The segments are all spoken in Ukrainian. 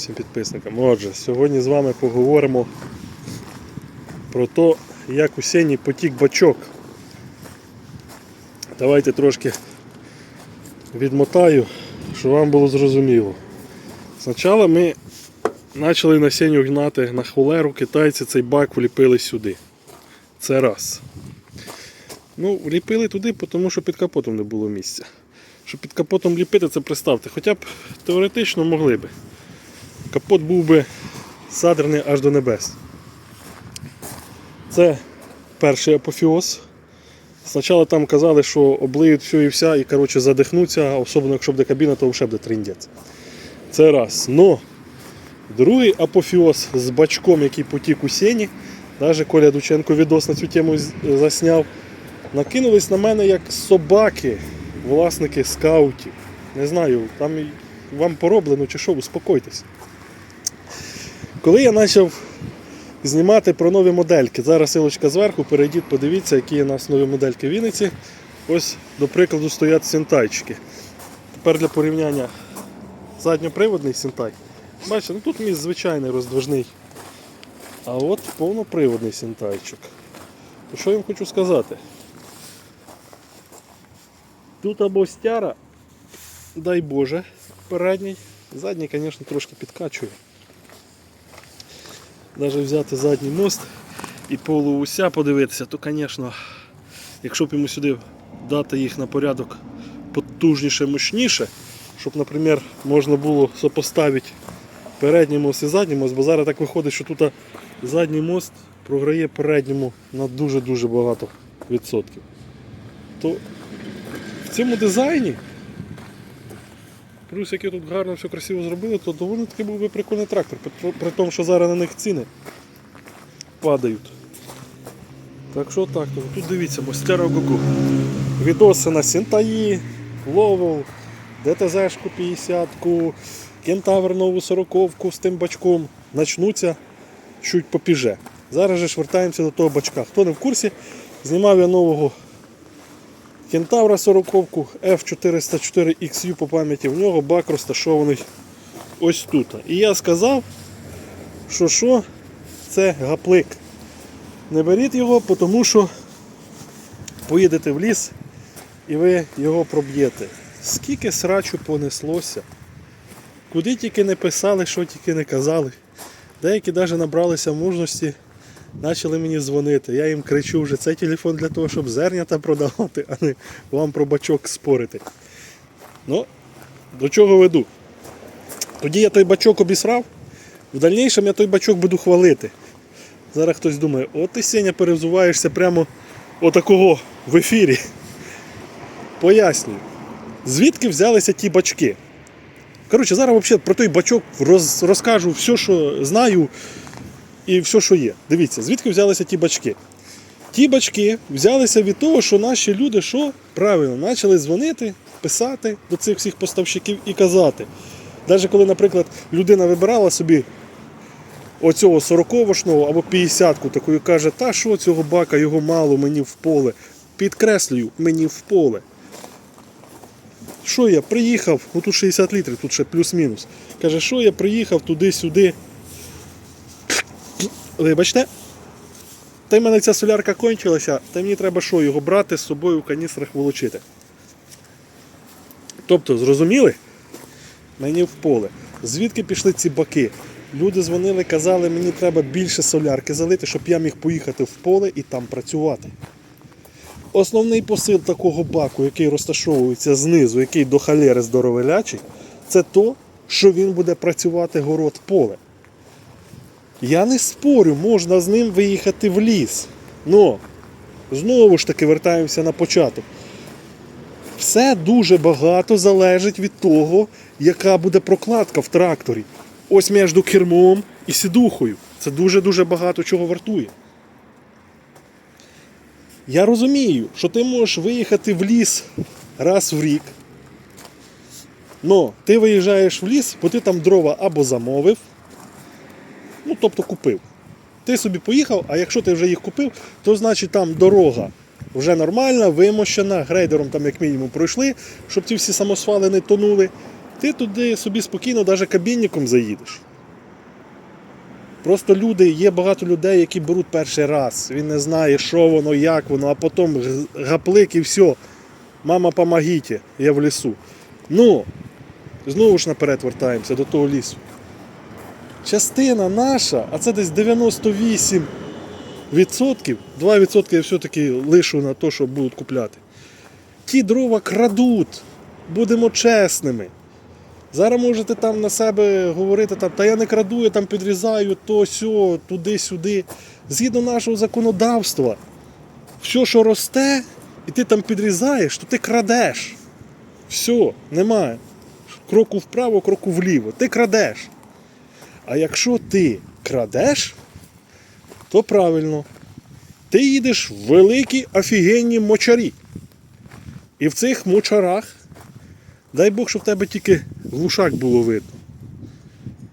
всім підписникам. Отже, сьогодні з вами поговоримо про те, як у сені потік бачок. Давайте трошки відмотаю, щоб вам було зрозуміло. Спочатку ми почали на сеню гнати на холеру, китайці цей бак вліпили сюди. Це раз. Ну, вліпили туди, тому що під капотом не було місця. Щоб під капотом ліпити, це представте, хоча б теоретично могли би. Капот був би задраний аж до небес. Це перший апофіоз. Спочатку там казали, що облиють все і вся, і коротше, задихнуться, особливо якщо буде кабіна, то вже буде триндець. Це раз. Но другий апофіоз з бачком, який потік у сіні, навіть Коля Дученко відос на цю тему засняв, накинулись на мене як собаки, власники скаутів. Не знаю, там вам пороблено чи що, успокойтесь. Коли я почав знімати про нові модельки, зараз силочка зверху, перейдіть, подивіться, які у нас нові модельки в Вінниці. Ось, до прикладу, стоять синтайчики. Тепер для порівняння задньоприводний синтай. Бачите, ну тут мій звичайний роздвижний. А от повноприводний синтайчик. То що я вам хочу сказати? Тут або стяра, дай Боже, передній. Задній, звісно, трошки підкачує. Навіть взяти задній мост і полууся подивитися, то, звісно, якщо б йому сюди дати їх на порядок потужніше, мощніше, щоб, наприклад, можна було сопоставити передній мост і задній мост, бо зараз так виходить, що тут задній мост програє передньому на дуже-дуже багато відсотків. То в цьому дизайні, плюс яке тут гарно все красиво зробили, то доволі таки був би прикольний трактор, при, тому, що зараз на них ціни падають. Так що так, тут дивіться, мастера Гугу. Відоси на Сінтаї, Ловел, ДТЗ-шку 50-ку, Кентавр нову 40-ку з тим бачком. Начнуться чуть попіже. Зараз же ж вертаємося до того бачка. Хто не в курсі, знімав я нового Кентавра 40-ку F404XU по пам'яті. В нього бак розташований ось тут. І я сказав, що що це гаплик. Не беріть його, тому що поїдете в ліс і ви його проб'єте. Скільки срачу понеслося, куди тільки не писали, що тільки не казали. Деякі навіть набралися мужності, почали мені дзвонити. Я їм кричу, вже це телефон для того, щоб зернята продавати, а не вам про бачок спорити. Ну, до чого веду? Тоді я той бачок обісрав, в дальнішому я той бачок буду хвалити. Зараз хтось думає, от ти Сеня перевзуваєшся прямо отакого в ефірі. Пояснюю, звідки взялися ті бачки. Коротше, зараз взагалі про той бачок роз, розкажу все, що знаю і все, що є. Дивіться, звідки взялися ті бачки. Ті бачки взялися від того, що наші люди що правильно почали дзвонити, писати до цих всіх поставщиків і казати. Навіть коли, наприклад, людина вибирала собі оцього 40-шного або 50-ку, таку і каже, та що цього бака, його мало, мені в поле. Підкреслюю, мені в поле. Що я приїхав, ну тут 60 літрів, тут ще плюс-мінус. Каже, що я приїхав туди-сюди. Вибачте, та й мене ця солярка кончилася, та мені треба що, його брати з собою в каністрах волочити. Тобто, зрозуміли? Мені в поле. Звідки пішли ці баки? Люди дзвонили, казали, мені треба більше солярки залити, щоб я міг поїхати в поле і там працювати. Основний посил такого баку, який розташовується знизу, який до халери здоровелячий, це то, що він буде працювати город поле. Я не спорю, можна з ним виїхати в ліс. Но, знову ж таки, вертаємося на початок. Все дуже багато залежить від того, яка буде прокладка в тракторі. Ось між кермом і сідухою. Це дуже-дуже багато чого вартує. Я розумію, що ти можеш виїхати в ліс раз в рік. Но ти виїжджаєш в ліс, бо ти там дрова або замовив, ну тобто купив. Ти собі поїхав, а якщо ти вже їх купив, то значить там дорога вже нормальна, вимощена, грейдером там як мінімум пройшли, щоб ці всі самосвали не тонули. Ти туди собі спокійно, навіть кабінником заїдеш. Просто люди, є багато людей, які беруть перший раз. Він не знає, що воно, як воно, а потім гаплик і все. Мама, помогіть, я в лісу. Ну, знову ж наперед вертаємося до того лісу. Частина наша, а це десь 98 відсотків, 2 відсотки я все-таки лишу на те, що будуть купляти. Ті дрова крадуть, будемо чесними. Зараз можете там на себе говорити, там, та я не краду, я там підрізаю то, сьо, туди-сюди. Згідно нашого законодавства, все, що росте, і ти там підрізаєш, то ти крадеш. Все, немає. Кроку вправо, кроку вліво. Ти крадеш. А якщо ти крадеш, то правильно. Ти їдеш в великі офігенні мочарі. І в цих мочарах, дай Бог, щоб в тебе тільки глушак було видно.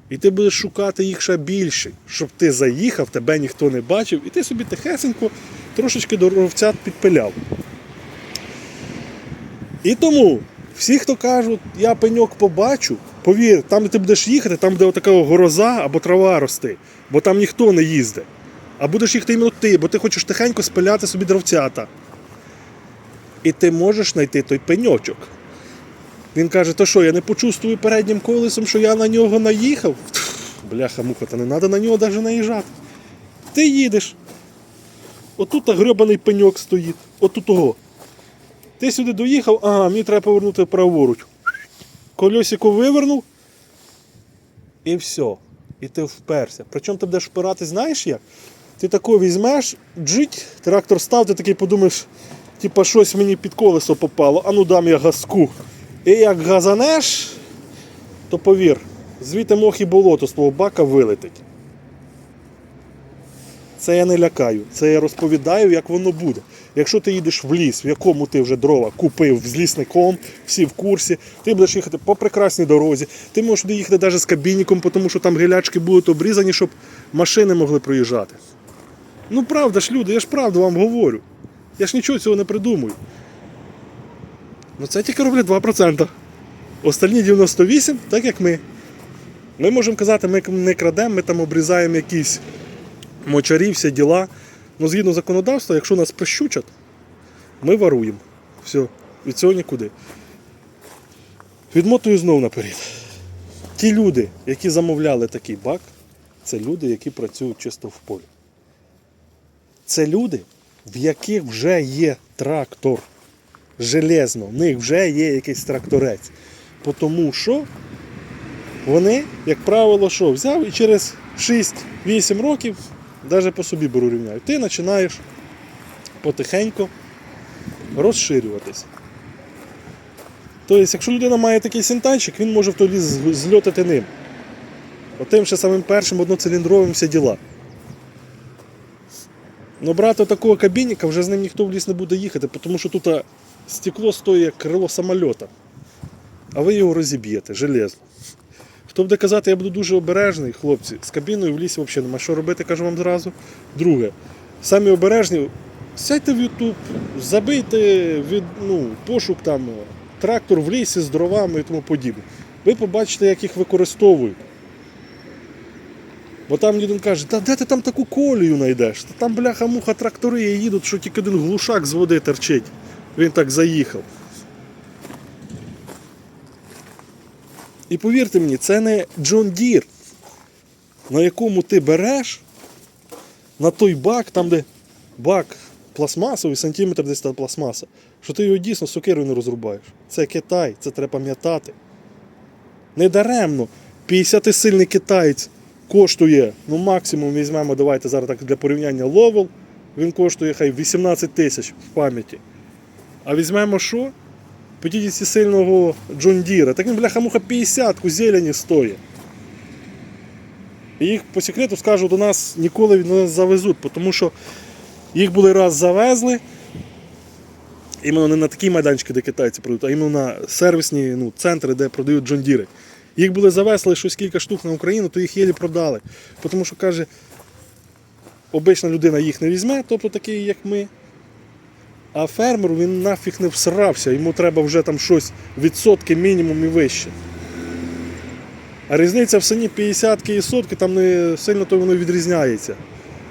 І ти будеш шукати їх ще більше, щоб ти заїхав, тебе ніхто не бачив, і ти собі тихесенько трошечки до ровцят підпиляв. І тому всі, хто кажуть, я пеньок побачу, повір, там, де ти будеш їхати, там буде отака гороза або трава рости, бо там ніхто не їздить. А будеш їхати іменно ти, бо ти хочеш тихенько спиляти собі дровцята. І ти можеш знайти той пеньочок. Він каже, то що, я не почувствую переднім колесом, що я на нього наїхав. Бляха муха, та не треба на нього навіть наїжджати. Ти їдеш. Отут та грьобаний пеньок стоїть. Отут того. Ти сюди доїхав, ага, мені треба повернути праворуч. Кольосико вивернув. І все. І ти вперся. Причому ти будеш впирати, знаєш як? Ти тако візьмеш, джить, трактор став, ти такий подумаєш, типа щось мені під колесо попало, а ну дам я газку. І як газанеш, то повір, звідти мох і болото з твого бака вилетить. Це я не лякаю, це я розповідаю, як воно буде. Якщо ти їдеш в ліс, в якому ти вже дрова купив з лісником, всі в курсі, ти будеш їхати по прекрасній дорозі, ти можеш туди їхати навіть з кабінником, тому що там гилячки будуть обрізані, щоб машини могли проїжджати. Ну правда ж, люди, я ж правду вам говорю. Я ж нічого цього не придумую. Ну це тільки роблять 2%. Остальні 98%, так як ми. Ми можемо казати, ми не крадемо, ми там обрізаємо якісь мочарі, всі діла. Ну, згідно законодавства, якщо нас прищучать, ми варуємо. Все, від цього нікуди. Відмотую знову наперед. Ті люди, які замовляли такий бак, це люди, які працюють чисто в полі. Це люди, в яких вже є трактор. Железно, в них вже є якийсь тракторець. Тому що вони, як правило, що взяв і через 6-8 років, навіть по собі беру рівняю, ти починаєш потихеньку розширюватись. Тобто, якщо людина має такий синтанчик, він може в той ліс з- зльотати ним. Отим ще самим першим одноциліндровим всі діла. Ну брати такого кабінника вже з ним ніхто в ліс не буде їхати, тому що тут стекло стоїть як крило самольота. А ви його розіб'єте, железно. Хто буде казати, я буду дуже обережний, хлопці, з кабіною в лісі взагалі нема що робити, кажу вам зразу. Друге, самі обережні, сядьте в Ютуб, забийте від, ну, пошук там, трактор в лісі з дровами і тому подібне. Ви побачите, як їх використовують. Бо там один каже, та де ти там таку колію знайдеш? Та там бляха-муха трактори їдуть, що тільки один глушак з води терчить. Він так заїхав. І повірте мені, це не Джон Дір, на якому ти береш на той бак, там, де бак пластмасовий, сантиметр десь та пластмаса, що ти його дійсно сокирою не розрубаєш. Це Китай, це треба пам'ятати. Недаремно 50-сильний китаєць коштує, ну максимум візьмемо, давайте зараз так для порівняння ловел, він коштує хай 18 тисяч в пам'яті. А візьмемо що? 50-сильного Джон Діра, так він бляха-муха 50-ку зелені стоїть. І їх по секрету скажу, до нас ніколи не завезуть, тому що їх були раз завезли. Іменно не на такі майданчики, де китайці продають, а іменно на сервісні ну, центри, де продають Джон Діри. Їх були завезли щось кілька штук на Україну, то їх єлі продали. Тому що каже, обична людина їх не візьме, тобто такий, як ми. А фермеру він нафіг не всрався, йому треба вже там щось відсотки мінімум і вище. А різниця в ціні 50 і сотки, там не сильно то воно відрізняється.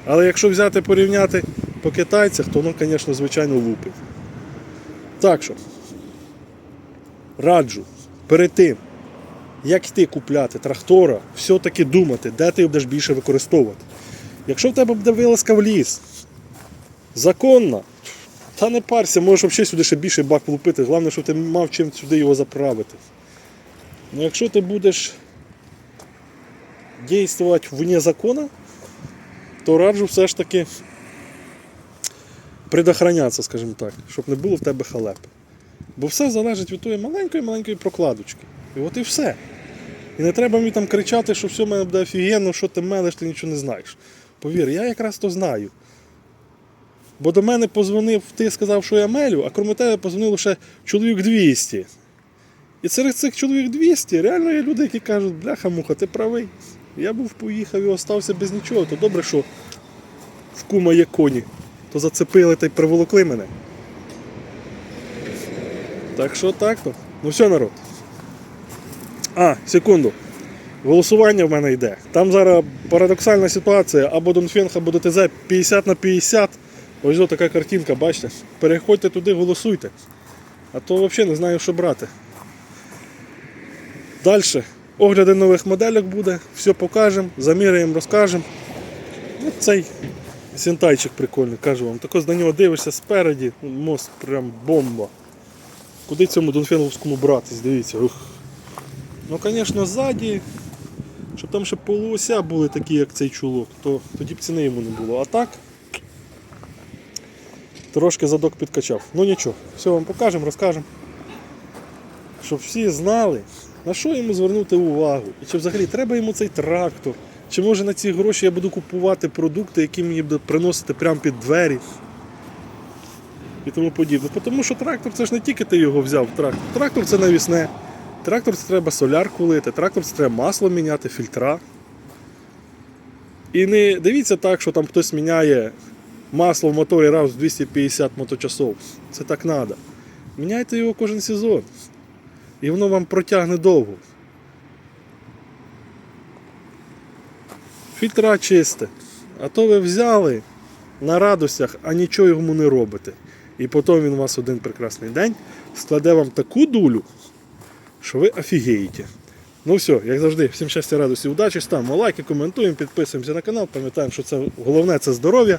Але якщо взяти порівняти по китайцях, то воно, звісно, звичайно лупить. Так що, раджу перед тим, як йти купляти трактора, все-таки думати, де ти будеш більше використовувати. Якщо в тебе буде вилазка в ліс, законна, та не парся, можеш взагалі сюди ще більше бак влупити. Головне, щоб ти мав чим сюди його заправити. Ну якщо ти будеш дійствувати вне закону, то раджу все ж таки предохранятися, скажімо так, щоб не було в тебе халепи. Бо все залежить від тої маленької-маленької прокладочки. І от і все. І не треба мені там кричати, що все в мене буде офігенно, що ти мелиш, ти нічого не знаєш. Повір, я якраз то знаю. Бо до мене позвонив, ти сказав, що я мелю, а крім тебе позвонило ще чоловік 200. І серед цих чоловік 200 реально є люди, які кажуть, бляха-муха, ти правий. Я був поїхав і остався без нічого, то добре, що в кума є коні, то зацепили та й приволокли мене. Так що так то. Ну все, народ. А, секунду. Голосування в мене йде. Там зараз парадоксальна ситуація, або Донфенг, або ДТЗ 50 на 50. Ось ось така картинка, бачите. Переходьте туди, голосуйте. А то взагалі не знаю, що брати. Далі. Огляди нових моделек буде, все покажемо, заміряємо, розкажемо. Ну, цей сінтайчик прикольний, кажу вам. Тако на нього дивишся спереді, мост прям бомба. Куди цьому Донфеновському братись, дивіться. Ух. Ну, звісно, ззаді, щоб там ще полуося були такі, як цей чулок, то тоді б ціни йому не було. А так, трошки задок підкачав. Ну нічого, все вам покажемо, розкажемо. Щоб всі знали, на що йому звернути увагу. І чи взагалі треба йому цей трактор. Чи може на ці гроші я буду купувати продукти, які мені будуть приносити прямо під двері і тому подібне. Тому що трактор це ж не тільки ти його взяв, трактор. Трактор це навісне. Трактор це треба солярку лити, трактор це треба масло міняти, фільтра. І не дивіться так, що там хтось міняє масло в моторі раз в 250 моточасов. Це так треба. Міняйте його кожен сезон. І воно вам протягне довго. Фільтра чисте. А то ви взяли на радостях, а нічого йому не робите. І потім він у вас один прекрасний день складе вам таку дулю, що ви офігієте. Ну все, як завжди, всім щастя, радості, удачі, ставимо лайки, коментуємо, підписуємося на канал, пам'ятаємо, що це головне це здоров'я.